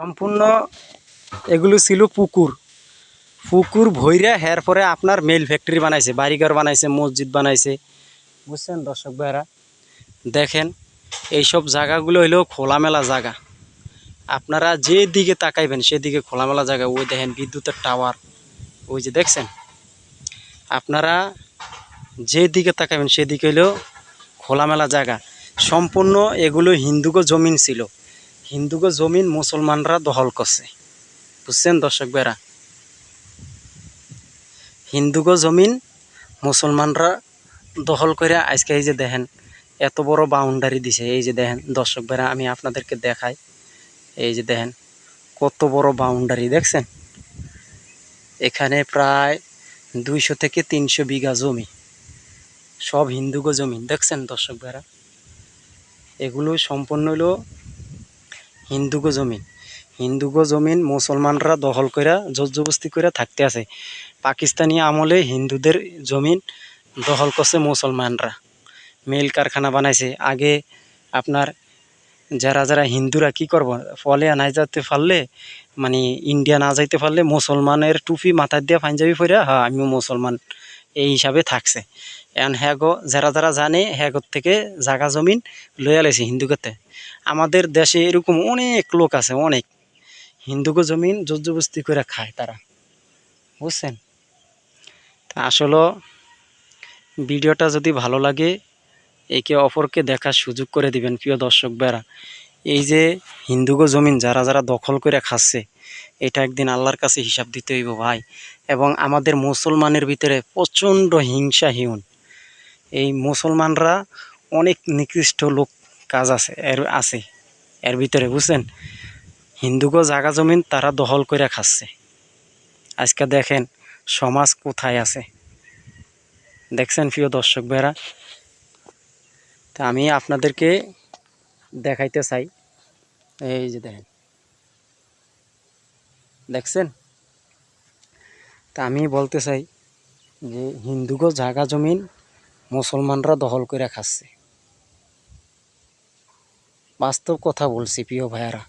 সম্পূর্ণ এগুলো ছিল পুকুর। পুকুর ভৈরা, হের পরে আপনার মেল ফ্যাক্টরি বানাইছে, বাড়িঘর বানাইছে, মসজিদ বানাইছে। বুঝছেন দর্শক ভাইরা দেখেন, এইসব জায়গাগুলো হইল খোলামেলা জায়গা। আপনারা যে দিকে তাকাইবেন, সেদিকে খোলামেলা জায়গা। ওই দেখেন বিদ্যুতের টাওয়ার ওই যে দেখছেন? আপনারা যে দিকে তাকাবেন সেদিকে হইল খোলামেলা জায়গা। সম্পূর্ণ এগুলো হিন্দুগো জমিন ছিল। হিন্দুগো জমিন মুসলমানরা দখল করছে। বুঝছেন দর্শক বেরা হিন্দুগো জমিন মুসলমানরা দখল করে আজকে এই যে দেখেন, এত বড় বাউন্ডারি দিছে। এই যে দেখেন দর্শক বেরা আমি আপনাদেরকে দেখাই। এই যে দেখেন, কত বড় বাউন্ডারি দেখছেন? এখানে প্রায় দুইশো থেকে তিনশো বিঘা জমি। সব হিন্দুগো জমি দেখছেন দর্শক বেরা এগুলো সম্পূর্ণ হলো হিন্দুগো জমিন। হিন্দুগো জমিন মুসলমানরা দখল করে জোরজবস্তি করে থাকতে আছে। পাকিস্তানি আমলে হিন্দুদের জমিন দখল করছে মুসলমানরা। মিল কারখানা বানাইছে। আগে আপনার যারা যারা হিন্দুরা কি করব? ফলে না যেতে পারলে মানে ইন্ডিয়া না যাইতে পারলে মুসলমানের টুপি মাথায় দিয়ে পাঞ্জাবি পরে হ্যাঁ আমিও মুসলমান। এই হিসাবে থাকছে। এখন হ্যাগো যারা যারা জানে হ্যাগোর থেকে জাগা জমিন লইয়া লাইছে হিন্দুকেতে আমাদের দেশে এরকম অনেক লোক আছে, অনেক। হিন্দুকে জমিন জোরজবস্তি করে খায় তারা। বুঝছেন? তা আসলে ভিডিওটা যদি ভালো লাগে, একে অপরকে দেখার সুযোগ করে দিবেন, প্রিয় দর্শক বেড়া এই যে হিন্দুগো জমিন যারা যারা দখল করে খাচ্ছে, এটা একদিন আল্লাহর কাছে হিসাব দিতে হইব ভাই। এবং আমাদের মুসলমানের ভিতরে প্রচণ্ড হিংসা হিউন। এই মুসলমানরা অনেক নিকৃষ্ট লোক কাজ আছে, এর আছে, এর ভিতরে বুঝছেন? হিন্দুগো জাগা জমিন তারা দখল করে খাচ্ছে। আজকে দেখেন সমাজ কোথায় আছে। দেখছেন প্রিয় দর্শক বেড়া তা আমি আপনাদেরকে দেখাইতে চাই। এই যে দেখেন। দেখছেন? তা আমি বলতে চাই যে হিন্দুগো জাগা জমিন মুসলমানরা দখল করে খাচ্ছে। বাস্তব কথা বলছি প্রিয় ভাইয়ারা।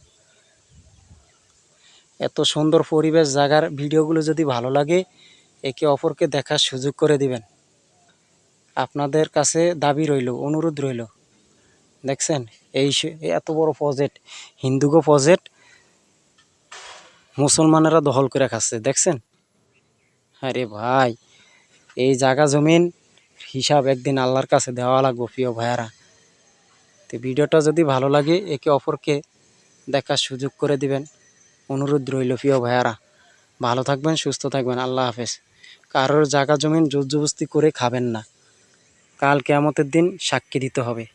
এত সুন্দর পরিবেশ জায়গার ভিডিওগুলো যদি ভালো লাগে, একে অপরকে দেখার সুযোগ করে দিবেন। আপনাদের কাছে দাবি রইল, অনুরোধ রইল দেখছেন? এই এত বড় প্রজেক্ট হিন্দুগো প্রজেক্ট মুসলমানেরা দখল করে খাচ্ছে, দেখছেন? আরে ভাই, এই জায়গা জমিন হিসাব একদিন আল্লাহর কাছে দেওয়া লাগবো, প্রিয় ভাইয়ারা। তো ভিডিওটা যদি ভালো লাগে, একে অপরকে দেখার সুযোগ করে দিবেন। অনুরোধ রইল, প্রিয় ভাইয়ারা। ভালো থাকবেন, সুস্থ থাকবেন, আল্লাহ হাফেজ। কারোর জায়গা জমিন জোরজবস্তি করে খাবেন না। কাল কেয়ামতের দিন সাক্ষী দিতে হবে।